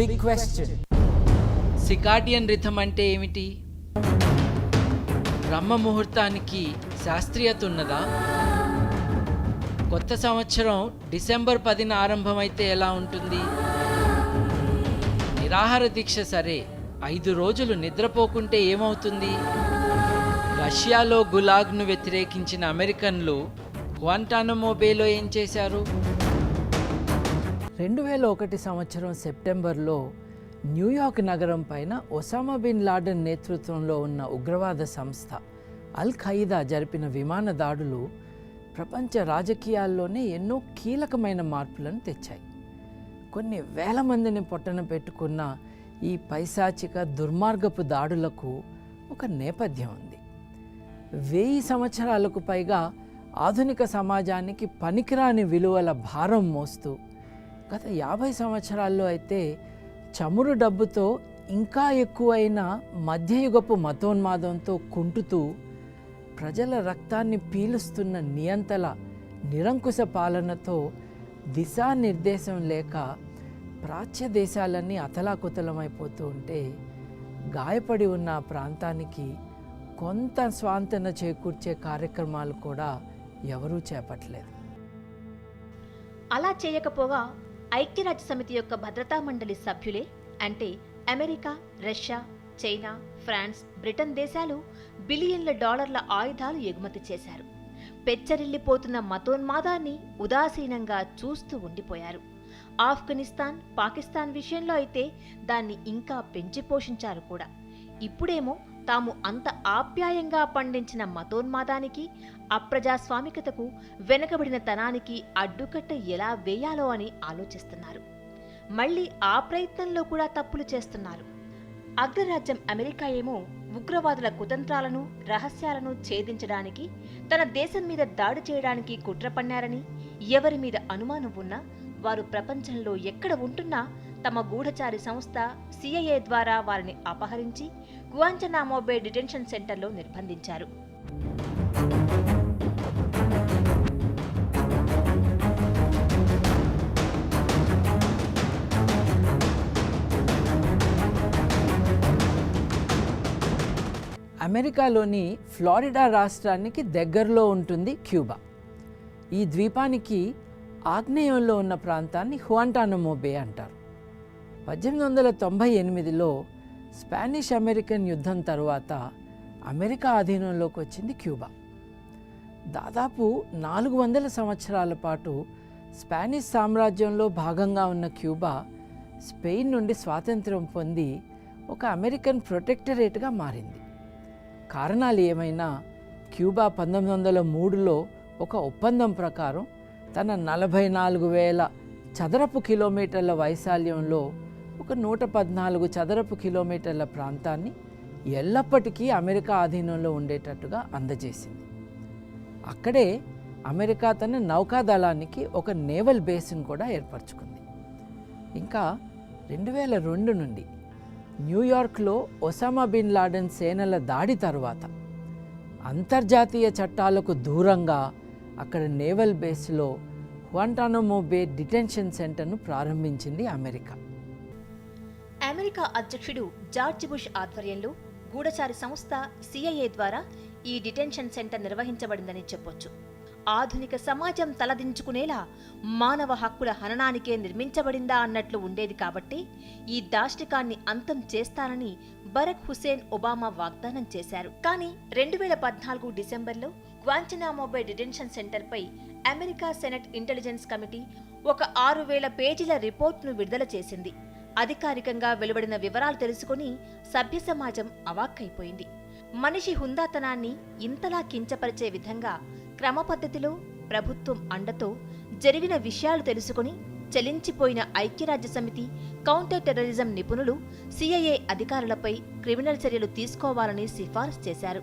Big question సికాటియన్ rhythm అంటే ఏమిటి? బ్రహ్మ ముహూర్తానికి శాస్త్రీయత ఉన్నదా? కొత్త సంవత్సరం డిసెంబర్ పదిన ఆరంభమైతే ఎలా ఉంటుంది? నిరాహార దీక్ష సరే ఐదు రోజులు నిద్రపోకుంటే ఏమవుతుంది? రష్యాలో గులాగ్ను వ్యతిరేకించిన అమెరికన్లు క్వాంటానమోబేలో ఏం చేశారు? రెండు వేల ఒకటి సంవత్సరం సెప్టెంబర్లో న్యూయార్క్ నగరం పైన ఒసామా బిన్ లాడెన్ నేతృత్వంలో ఉన్న ఉగ్రవాద సంస్థ అల్ ఖైదా జరిపిన విమాన దాడులు ప్రపంచ రాజకీయాల్లోనే ఎన్నో కీలకమైన మార్పులను తెచ్చాయి. కొన్ని వేల మందిని పొట్టన పెట్టుకున్న ఈ పైశాచిక దుర్మార్గపు దాడులకు ఒక నేపథ్యం ఉంది. వెయ్యి సంవత్సరాలకు పైగా ఆధునిక సమాజానికి పనికిరాని విలువల భారం మోస్తూ గత యాభై సంవత్సరాల్లో అయితే చమురు డబ్బుతో ఇంకా ఎక్కువైన మధ్యయుగపు మతోన్మాదంతో కుంటుతూ ప్రజల రక్తాన్ని పీలుస్తున్న నియంతల నిరంకుశ పాలనతో దిశానిర్దేశం లేక ప్రాచ్య దేశాలన్నీ అతలాకుతలమైపోతూ ఉంటే గాయపడి ఉన్న ప్రాంతానికి కొంత స్వాంతన చేకూర్చే కార్యక్రమాలు కూడా ఎవరూ చేపట్టలేదు. అలా చేయకపోగా ఐక్యరాజ్య సమితి యొక్క భద్రతా మండలి సభ్యులే అంటే America Russia China France Britain దేశాలు బిలియన్ల డాలర్ల ఆయుధాలు ఎగుమతి చేశారు. పెచ్చరిల్లిపోతున్న మతోన్మాదాన్ని ఉదాసీనంగా చూస్తూ ఉండిపోయారు. ఆఫ్ఘనిస్తాన్ పాకిస్తాన్ విషయంలో అయితే దాన్ని ఇంకా పెంచి పోషించారు కూడా. ఇప్పుడేమో తాము అంత ఆప్యాయంగా పండించిన మతోన్మాదానికి అప్రజాస్వామికతకు వెనకబడిన తనానికి అడ్డుకట్ట ఎలా వేయాలో అని ఆలోచిస్తున్నారు. మళ్ళీ ఆ ప్రయత్నంలో కూడా తప్పులు చేస్తున్నారు. అగ్రరాజ్యం అమెరికా ఏమో ఉగ్రవాదుల కుతంత్రాలను రహస్యాలను ఛేదించడానికి తన దేశం మీద దాడి చేయడానికి కుట్ర పన్నారని ఎవరి మీద అనుమానం ఉన్నా వారు ప్రపంచంలో ఎక్కడ ఉంటున్నా తమ గూఢచారి సంస్థ సిఐఏ ద్వారా వారిని అపహరించి గువాంచనామోబే డిటెన్షన్ సెంటర్లో నిర్బంధించారు. అమెరికాలోని ఫ్లోరిడా రాష్ట్రానికి దగ్గరలో ఉంటుంది క్యూబా. ఈ ద్వీపానికి ఆగ్నేయంలో ఉన్న ప్రాంతాన్ని హువాంటానమోబే అంటారు. పద్దెనిమిది వందల తొంభై ఎనిమిదిలో స్పానిష్ అమెరికన్ యుద్ధం తరువాత అమెరికా ఆధీనంలోకి వచ్చింది క్యూబా. దాదాపు నాలుగు వందల సంవత్సరాల పాటు స్పానిష్ సామ్రాజ్యంలో భాగంగా ఉన్న క్యూబా స్పెయిన్ నుండి స్వాతంత్ర్యం పొంది ఒక అమెరికన్ ప్రొటెక్టరేట్గా మారింది. కారణాలు ఏమైనా క్యూబా పంతొమ్మిది వందల మూడులో ఒక ఒప్పందం ప్రకారం తన నలభై నాలుగు వేల చదరపు కిలోమీటర్ల వైశాల్యంలో ఒక నూట పద్నాలుగు చదరపు కిలోమీటర్ల ప్రాంతాన్ని ఎల్లప్పటికీ అమెరికా ఆధీనంలో ఉండేటట్టుగా అందజేసింది. అక్కడే అమెరికా తన నౌకాదళానికి ఒక నేవల్ బేస్ను కూడా ఏర్పరచుకుంది. ఇంకా రెండు వేల రెండు నుండి న్యూయార్క్లో ఒసామా బిన్ లాడెన్ సేనల దాడి తర్వాత అంతర్జాతీయ చట్టాలకు దూరంగా అక్కడ నేవల్ బేస్లో హువాంటానమో బే డిటెన్షన్ సెంటర్ను ప్రారంభించింది అమెరికా. అమెరికా అధ్యక్షుడు జార్జ్ బుష్ ఆధ్వర్యంలో గూఢచారి సంస్థ సిఐఏ ద్వారా ఈ డిటెన్షన్ సెంటర్ నిర్వహించబడిందని చెప్పొచ్చు. ఆధునిక సమాజం తలదించుకునేలా మానవ హక్కుల హననానికే నిర్మించబడిందా అన్నట్లు ఉండేది కాబట్టి ఈ దాష్టికాన్ని అంతం చేస్తానని బరక్ హుసేన్ ఒబామా వాగ్దానం చేశారు. కానీ రెండు వేల పద్నాలుగు డిసెంబర్లో గ్వాంచనామోబై డిటెన్షన్ సెంటర్పై అమెరికా సెనెట్ ఇంటెలిజెన్స్ కమిటీ ఒక ఆరు వేల పేజీల రిపోర్ట్ను విడుదల చేసింది. అధికారికంగా వెలువడిన వివరాలు తెలుసుకుని సభ్య సమాజం అవాక్కైపోయింది. మనిషి హుందాతనాన్ని ఇంతలా కించపరిచే విధంగా క్రమపద్ధతిలో ప్రభుత్వం అండతో జరిగిన విషయాలు తెలుసుకుని చలించిపోయిన ఐక్యరాజ్య సమితి కౌంటర్ టెర్రరిజం నిపుణులు సిఐఏ అధికారులపై క్రిమినల్ చర్యలు తీసుకోవాలని సిఫారసు చేశారు.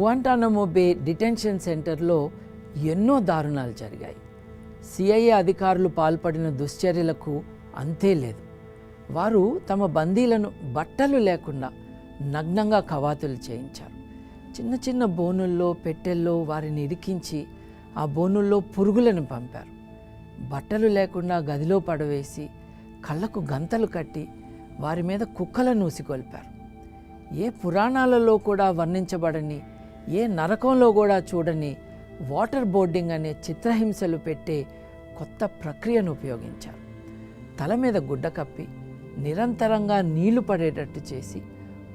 హువాంటానమో బే డిటెన్షన్ సెంటర్లో ఎన్నో దారుణాలు జరిగాయి. సిఐఏ అధికారులు పాల్పడిన దుశ్చర్యలకు అంతే లేదు. వారు తమ బందీలను బట్టలు లేకుండా నగ్నంగా కవాతులు చేయించారు. చిన్న చిన్న బోనుల్లో పెట్టెల్లో వారిని ఇరికించి ఆ బోనుల్లో పురుగులను పంపారు. బట్టలు లేకుండా గదిలో పడవేసి కళ్ళకు గంతలు కట్టి వారి మీద కుక్కలను ఊసికొల్పారు ఏ పురాణాలలో కూడా వర్ణించబడని ఏ నరకంలో కూడా చూడని వాటర్ బోర్డింగ్ అనే చిత్రహింసలు పెట్టే కొత్త ప్రక్రియను ఉపయోగించారు. తల మీద గుడ్డ కప్పి నిరంతరంగా నీళ్ళు పడేటట్టు చేసి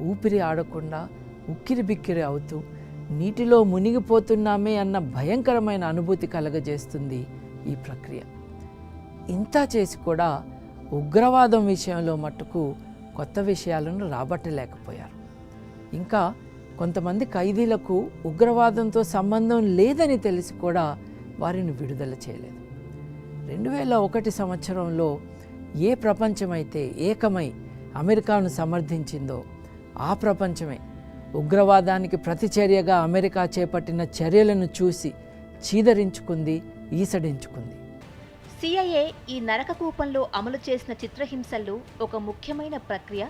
ఊపిరి ఆడకుండా ఉక్కిరి బిక్కిరి అవుతూ నీటిలో మునిగిపోతున్నామే అన్న భయంకరమైన అనుభూతి కలగజేస్తుంది ఈ ప్రక్రియ. ఇంత చేసి కూడా ఉగ్రవాదం విషయంలో మట్టుకు కొత్త విషయాలను రాబట్టలేకపోయారు. ఇంకా కొంతమంది ఖైదీలకు ఉగ్రవాదంతో సంబంధం లేదని తెలిసి కూడా వారిని విడుదల చేయలేదు. రెండు వేల ఒకటి సంవత్సరంలో ఏ ప్రపంచమైతే ఏకమై అమెరికాను సమర్థించిందో ఆ ప్రపంచమే ఉగ్రవాదానికి ప్రతిచర్యగా అమెరికా చేపట్టిన చర్యలను చూసి చీదరించుకుంది ఈసడించుకుంది. సిఐఏ ఈ నరక కూపంలో అమలు చేసిన చిత్రహింసల్లో ఒక ముఖ్యమైన ప్రక్రియ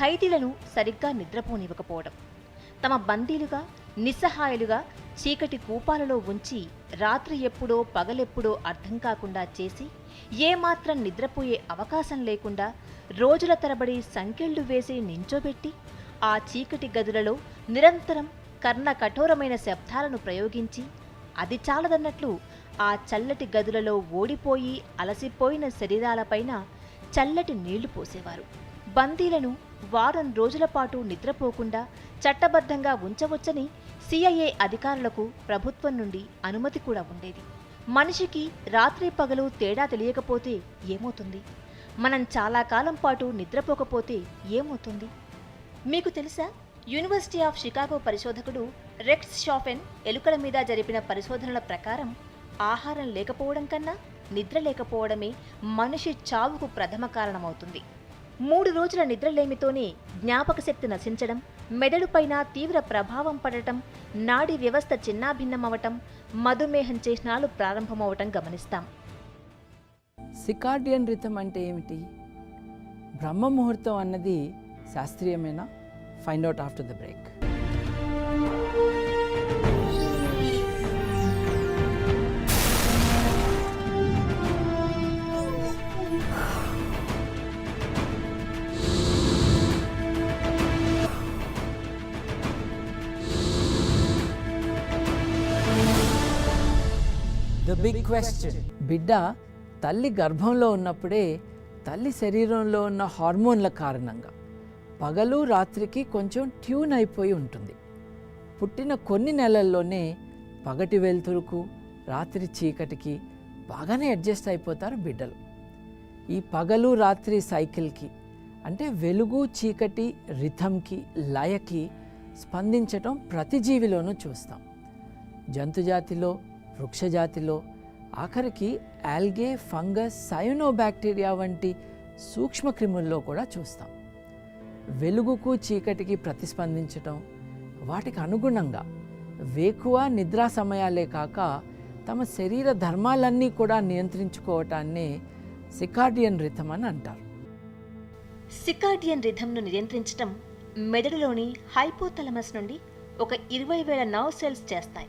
ఖైదీలను సరిగ్గా నిద్రపోనివ్వకపోవడం. తమ బందీలుగా నిస్సహాయులుగా చీకటి కూపాలలో ఉంచి రాత్రి ఎప్పుడో పగలెప్పుడో అర్థం కాకుండా చేసి ఏమాత్రం నిద్రపోయే అవకాశం లేకుండా రోజుల తరబడి సంకెళ్ళు వేసి నించోబెట్టి ఆ చీకటి గదులలో నిరంతరం కర్ణ కఠోరమైన శబ్దాలను ప్రయోగించి అది చాలదన్నట్లు ఆ చల్లటి గదులలో ఓడిపోయి అలసిపోయిన శరీరాలపైన చల్లటి నీళ్ళు పోసేవారు. బందీలను వారం రోజుల పాటు నిద్రపోకుండా చట్టబద్ధంగా ఉంచవచ్చని సిఐఏ అధికారులకు ప్రభుత్వం నుండి అనుమతి కూడా ఉండేది. మనిషికి రాత్రి పగలు తేడా తెలియకపోతే ఏమవుతుంది? మనం చాలా కాలం పాటు నిద్రపోకపోతే ఏమవుతుంది? మీకు తెలుసా? యూనివర్సిటీ ఆఫ్ షికాగో పరిశోధకుడు రెక్స్ షాఫెన్ ఎలుకల మీద జరిపిన పరిశోధనల ప్రకారం ఆహారం లేకపోవడం కన్నా నిద్ర లేకపోవడమే మనిషి చావుకు ప్రథమ కారణమవుతుంది. మూడు రోజుల నిద్రలేమితోనే జ్ఞాపక శక్తి నశించడం మెదడుపైన తీవ్ర ప్రభావం పడటం నాడీ వ్యవస్థ చిన్నాభిన్నమవటం మధుమేహం చిహ్నాలు ప్రారంభమవటం గమనిస్తాం. సికార్డియన్ రిథం అంటే ఏమిటి? బ్రహ్మ ముహూర్తం అన్నది శాస్త్రీయమేనా? Find out after the break big question బిడ్డ తల్లి గర్భంలో ఉన్నప్పుడే తల్లి శరీరంలో ఉన్న హార్మోన్ల కారణంగా పగలు రాత్రికి కొంచెం ట్యూన్ అయిపోయి ఉంటుంది. పుట్టిన కొన్ని నెలల్లోనే పగటి వెలుతురుకు రాత్రి చీకటికి బాగానే అడ్జస్ట్ అయిపోతారు బిడ్డలు. ఈ పగలు రాత్రి సైకిల్కి అంటే వెలుగు చీకటి రిథంకి లయకి స్పందించటం ప్రతి జీవిలోనూ చూస్తాం. జంతుజాతిలో వృక్షజాతిలో ఆఖరికి ఆల్గే ఫంగస్ సైనోబాక్టీరియా వంటి సూక్ష్మక్రిముల్లో కూడా చూస్తాం. వెలుగుకు చీకటికి ప్రతిస్పందించటం వాటికి అనుగుణంగా వేకువ నిద్రా సమయాలే కాక తమ శరీర ధర్మాలన్నీ కూడా నియంత్రించుకోవటాన్నే సికార్డియన్ రిథం అని అంటారు. సికార్డియన్ రిథంను నియంత్రించటం మెదడులోని హైపోథలమస్ నుండి ఒక ఇరవై వేల నర్వ్ సెల్స్ చేస్తాయి.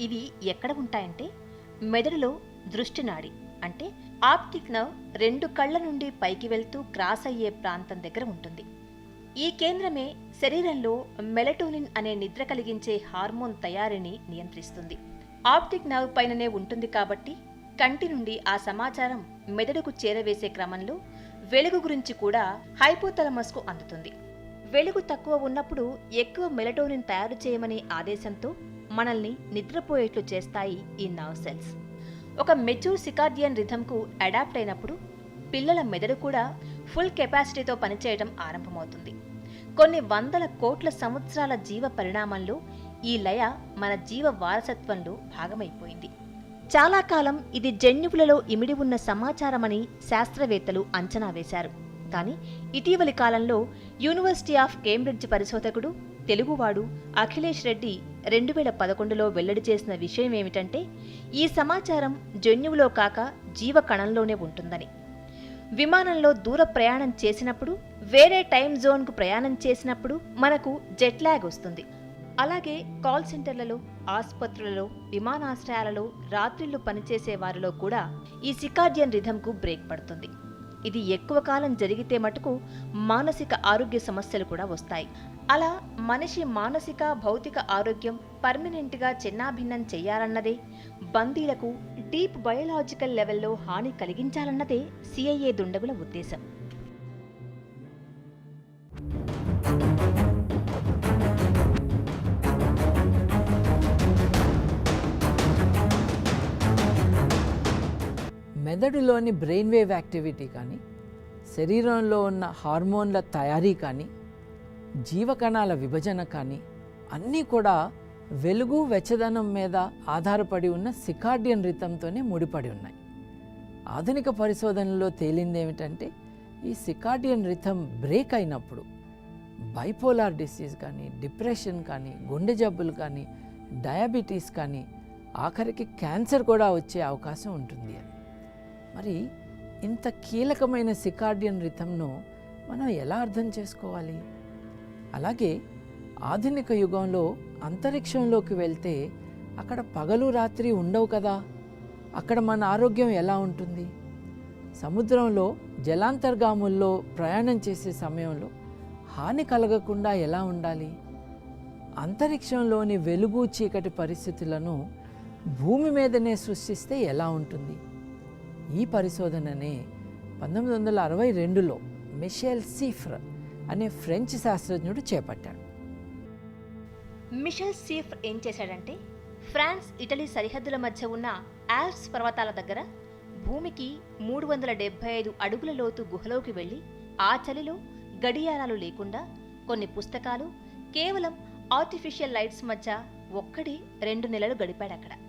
ఇవి ఎక్కడ ఉంటాయంటే మెదడులో దృష్టి నాడి అంటే ఆప్టిక్ నర్వ్ రెండు కళ్ళ నుండి పైకి వెళ్తూ క్రాస్ అయ్యే ప్రాంతం దగ్గర ఉంటుంది. ఈ కేంద్రమే శరీరంలో మెలటోనిన్ అనే నిద్ర కలిగించే హార్మోన్ తయారీని నియంత్రిస్తుంది. ఆప్టిక్ నర్వ్ పైననే ఉంటుంది కాబట్టి కంటి నుండి ఆ సమాచారం మెదడుకు చేరవేసే క్రమంలో వెలుగు గురించి కూడా హైపోథలమస్కు అందుతుంది. వెలుగు తక్కువ ఉన్నప్పుడు ఎక్కువ మెలటోనిన్ తయారు చేయమని ఆదేశంతో మనల్ని నిద్రపోయేట్లు చేస్తాయి ఈ నర్వ్ సెల్స్. ఒక మెచ్యూర్ సికార్డియన్ రిథంకు అడాప్ట్ అయినప్పుడు పిల్లల మెదడు కూడా ఫుల్ కెపాసిటీతో పనిచేయడం ఆరంభమవుతుంది. కొన్ని వందల కోట్ల సంవత్సరాల జీవ పరిణామంలో ఈ లయ మన జీవ వారసత్వంలో భాగమైపోయింది. చాలా కాలం ఇది జన్యువులలో ఇమిడి ఉన్న సమాచారమని శాస్త్రవేత్తలు అంచనా వేశారు. కానీ ఇటీవలి కాలంలో యూనివర్సిటీ ఆఫ్ కేంబ్రిడ్జ్ పరిశోధకుడు తెలుగువాడు అఖిలేష్ రెడ్డి రెండు వేల పదకొండులో వెల్లడి చేసిన విషయం ఏమిటంటే ఈ సమాచారం జన్యువులో కాక జీవ కణంలోనే ఉంటుందని. విమానంలో దూర ప్రయాణం చేసినప్పుడు వేరే టైం జోన్కు ప్రయాణం చేసినప్పుడు మనకు జెట్ ల్యాగ్ వస్తుంది. అలాగే కాల్ సెంటర్లలో ఆసుపత్రులలో విమానాశ్రయాలలో రాత్రిళ్ళు పనిచేసే వారిలో కూడా ఈ సికార్డియన్ రిథంకు బ్రేక్ పడుతుంది. ఇది ఎక్కువ కాలం జరిగితే మటుకు మానసిక ఆరోగ్య సమస్యలు కూడా వస్తాయి. అలా మనిషి మానసిక భౌతిక ఆరోగ్యం పర్మనెంట్గా చిన్నాభిన్నం చేయాలన్నదే బందీలకు డీప్ బయోలాజికల్ లెవెల్లో హాని కలిగించాలన్నదే సిఐఏ దుండగుల ఉద్దేశం. మెదడులోని బ్రెయిన్ వేవ్ యాక్టివిటీ కానీ శరీరంలో ఉన్న హార్మోన్ల తయారీ కానీ జీవకణాల విభజన కానీ అన్నీ కూడా వెలుగు వెచ్చదనం మీద ఆధారపడి ఉన్న సికార్డియన్ రితంతోనే ముడిపడి ఉన్నాయి. ఆధునిక పరిశోధనలో తేలింది ఏమిటంటే ఈ సికార్డియన్ రిథం బ్రేక్ అయినప్పుడు బైపోలార్ డిసీజ్ కానీ డిప్రెషన్ కానీ గుండె జబ్బులు కానీ డయాబెటీస్ కానీ ఆఖరికి క్యాన్సర్ కూడా వచ్చే అవకాశం ఉంటుంది అని. మరి ఇంత కీలకమైన సికార్డియన్ రిథంను మనం ఎలా అర్థం చేసుకోవాలి? అలాగే ఆధునిక యుగంలో అంతరిక్షంలోకి వెళ్తే అక్కడ పగలు రాత్రి ఉండవు కదా. అక్కడ మన ఆరోగ్యం ఎలా ఉంటుంది? సముద్రంలో జలాంతర్గాముల్లో ప్రయాణం చేసే సమయంలో హాని కలగకుండా ఎలా ఉండాలి? అంతరిక్షంలోని వెలుగు చీకటి పరిస్థితులను భూమి మీదనే సృష్టిస్తే ఎలా ఉంటుంది? ఈ పరిశోధననే పంతొమ్మిది వందల అరవై రెండులో మిషెల్ సీఫ్ర్ అనే ఫ్రెంచ్ శాస్త్రజ్ఞుడు చేపట్టాడు. మిషెల్ సీఫ్ ఏం చేశాడంటే ఫ్రాన్స్ ఇటలీ సరిహద్దుల మధ్య ఉన్న ఆల్ప్స్ పర్వతాల దగ్గర భూమికి మూడు వందల డెబ్బై ఐదు అడుగుల లోతు గుహలోకి వెళ్ళి ఆ చలిలో గడియారాలు లేకుండా కొన్ని పుస్తకాలు కేవలం ఆర్టిఫిషియల్ లైట్స్ మధ్య ఒక్కడి రెండు నెలలు గడిపాడు అక్కడ.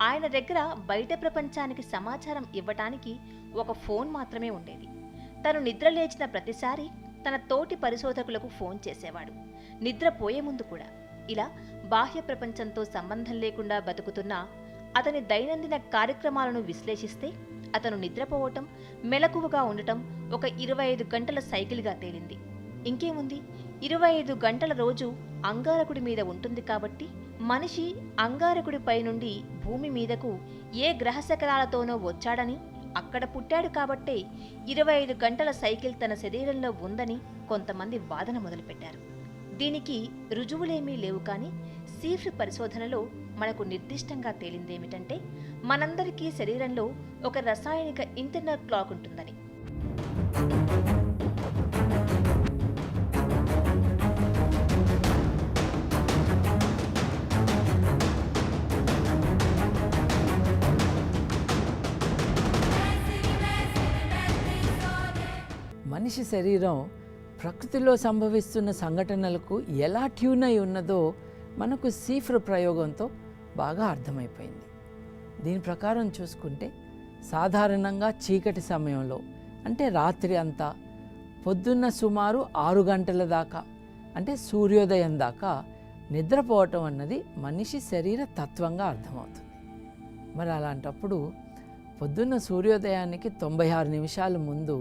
ఆయన దగ్గర బయట ప్రపంచానికి సమాచారం ఇవ్వటానికి ఒక ఫోన్ మాత్రమే ఉండేది. తను నిద్ర లేచిన ప్రతిసారి తన తోటి పరిశోధకులకు ఫోన్ చేసేవాడు. నిద్రపోయే ముందు కూడా. ఇలా బాహ్య ప్రపంచంతో సంబంధం లేకుండా బతుకుతున్న అతని దైనందిన కార్యక్రమాలను విశ్లేషిస్తే అతను నిద్రపోవటం మెలకువగా ఉండటం ఒక ఇరవై ఐదు గంటల సైకిల్గా తేలింది. ఇంకేముంది? ఇరవై ఐదు గంటల రోజు అంగారకుడి మీద ఉంటుంది కాబట్టి మనిషి అంగారకుడిపై నుండి భూమి మీదకు ఏ గ్రహశకలాలతోనో వచ్చాడని అక్కడ పుట్టాడు కాబట్టే ఇరవై ఐదు గంటల సైకిల్ తన శరీరంలో ఉందని కొంతమంది వాదన మొదలుపెట్టారు. దీనికి రుజువులేమీ లేవు కానీ సీఫ్ పరిశోధనలో మనకు నిర్దిష్టంగా తేలిందేమిటంటే మనందరికీ శరీరంలో ఒక రసాయనిక ఇంటర్నల్ క్లాక్ ఉంటుందని. మనిషి శరీరం ప్రకృతిలో సంభవిస్తున్న సంఘటనలకు ఎలా ట్యూన్ అయి ఉన్నదో మనకు సీఫ్ర్ ప్రయోగంతో బాగా అర్థమైపోయింది. దీని ప్రకారం చూసుకుంటే సాధారణంగా చీకటి సమయంలో అంటే రాత్రి అంతా పొద్దున్న సుమారు ఆరు గంటల దాకా అంటే సూర్యోదయం దాకా నిద్రపోవటం అన్నది మనిషి శరీర తత్వంగా అర్థమవుతుంది. మరి అలాంటప్పుడు పొద్దున్న సూర్యోదయానికి తొంభై ఆరు నిమిషాల ముందు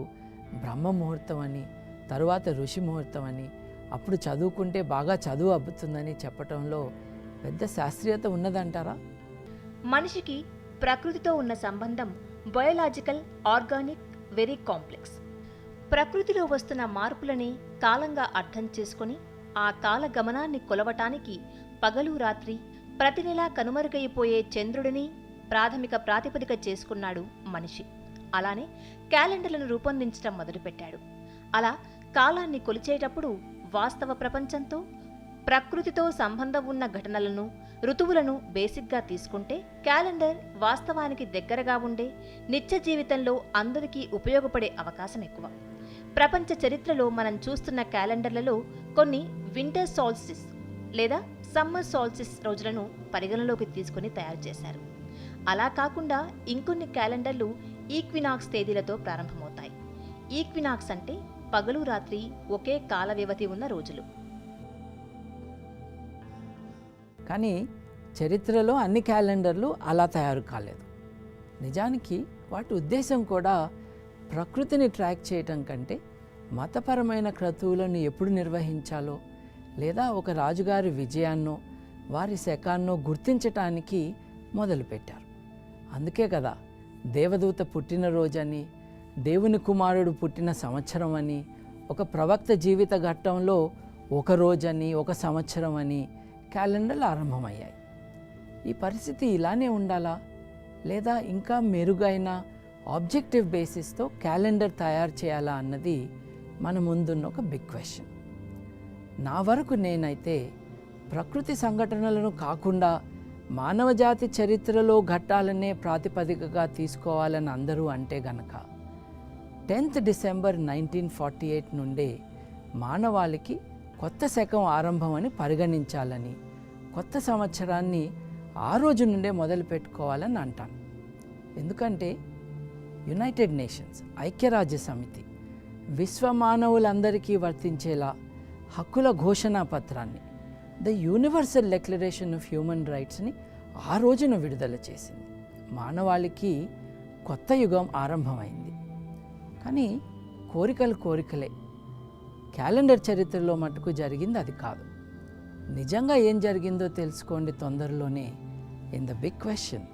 బ్రహ్మ ముహూర్తం అని తరువాత ఋషి ముహూర్తం అని అప్పుడు చదువుకుంటే బాగా చదువు అబ్బుతుందని చెప్పటంలో పెద్ద శాస్త్రీయత ఉన్నదంటారా? మనిషికి ప్రకృతితో ఉన్న సంబంధం బయోలాజికల్ ఆర్గానిక్ వెరీ కాంప్లెక్స్. ప్రకృతిలో వస్తున్న మార్పులని కాలంగా అర్థం చేసుకొని ఆ కాల గమనాన్ని కొలవటానికి పగలు రాత్రి ప్రతి నెలా కనుమరుగైపోయే చంద్రుడిని ప్రాథమిక ప్రాతిపదిక చేసుకున్నాడు మనిషి. అలానే క్యాలెండర్లను రూపొందించడం మొదలుపెట్టాడు. అలా కాలాన్ని కొలిచేటప్పుడు వాస్తవ ప్రపంచంతో ప్రకృతితో సంబంధం ఉన్న ఘటనలను ఋతువులను బేసిక్గా తీసుకుంటే క్యాలెండర్ వాస్తవానికి దగ్గరగా ఉండే నిత్య జీవితంలో అందరికీ ఉపయోగపడే అవకాశం ఎక్కువ. ప్రపంచ చరిత్రలో మనం చూస్తున్న క్యాలెండర్లలో కొన్ని వింటర్ సాల్సిస్ లేదా సమ్మర్ సాల్సిస్ రోజులను పరిగణలోకి తీసుకుని తయారు చేశారు. అలా కాకుండా ఇంకొన్ని క్యాలెండర్లు ఈక్వినాక్స్ తేదీలతో ప్రారంభమవుతాయి. ఈక్వినాక్స్ అంటే పగలు రాత్రి ఒకే కాల వ్యవధి ఉన్న రోజులు. కానీ చరిత్రలో అన్ని క్యాలెండర్లు అలా తయారు కాలేదు. నిజానికి వాటి ఉద్దేశం కూడా ప్రకృతిని ట్రాక్ చేయటం కంటే మతపరమైన క్రతువులను ఎప్పుడు నిర్వహించాలో లేదా ఒక రాజుగారి విజయాన్నో వారి శకాన్నో గుర్తించటానికి మొదలుపెట్టారు. అందుకే కదా దేవదూత పుట్టినరోజని దేవుని కుమారుడు పుట్టిన సంవత్సరం అని ఒక ప్రవక్త జీవిత ఘట్టంలో ఒక రోజని ఒక సంవత్సరం అని క్యాలెండర్లు ఆరంభమయ్యాయి. ఈ పరిస్థితి ఇలానే ఉండాలా? లేదా ఇంకా మెరుగైన ఆబ్జెక్టివ్ బేసిస్తో క్యాలెండర్ తయారు చేయాలా అన్నది మన ముందున్న ఒక బిగ్ క్వశ్చన్. నా వరకు నేనైతే ప్రకృతి సంఘటనలను కాకుండా మానవజాతి చరిత్రలో ఘట్టాలనే ప్రాతిపదికగా తీసుకోవాలని అందరూ అంటే గనక. Tenth December nineteen forty eight నుండే మానవాళికి కొత్త శకం ఆరంభం అని పరిగణించాలని కొత్త సంవత్సరాన్ని ఆ రోజు నుండే మొదలు పెట్టుకోవాలని అంటాను. ఎందుకంటే యునైటెడ్ నేషన్స్ ఐక్యరాజ్య సమితి విశ్వ మానవులందరికీ వర్తించేలా హక్కుల ఘోషణా పత్రాన్ని the universal declaration of human రైట్స్ని ఆ రోజున విడుదల చేసింది. మానవాళికి కొత్త యుగం ఆరంభమైంది. కానీ కోరికలు కోరికలే. క్యాలెండర్ చరిత్రలో మటుకు జరిగింది అది కాదు. నిజంగా ఏం జరిగిందో తెలుసుకోండి తొందరలోనే. In the big question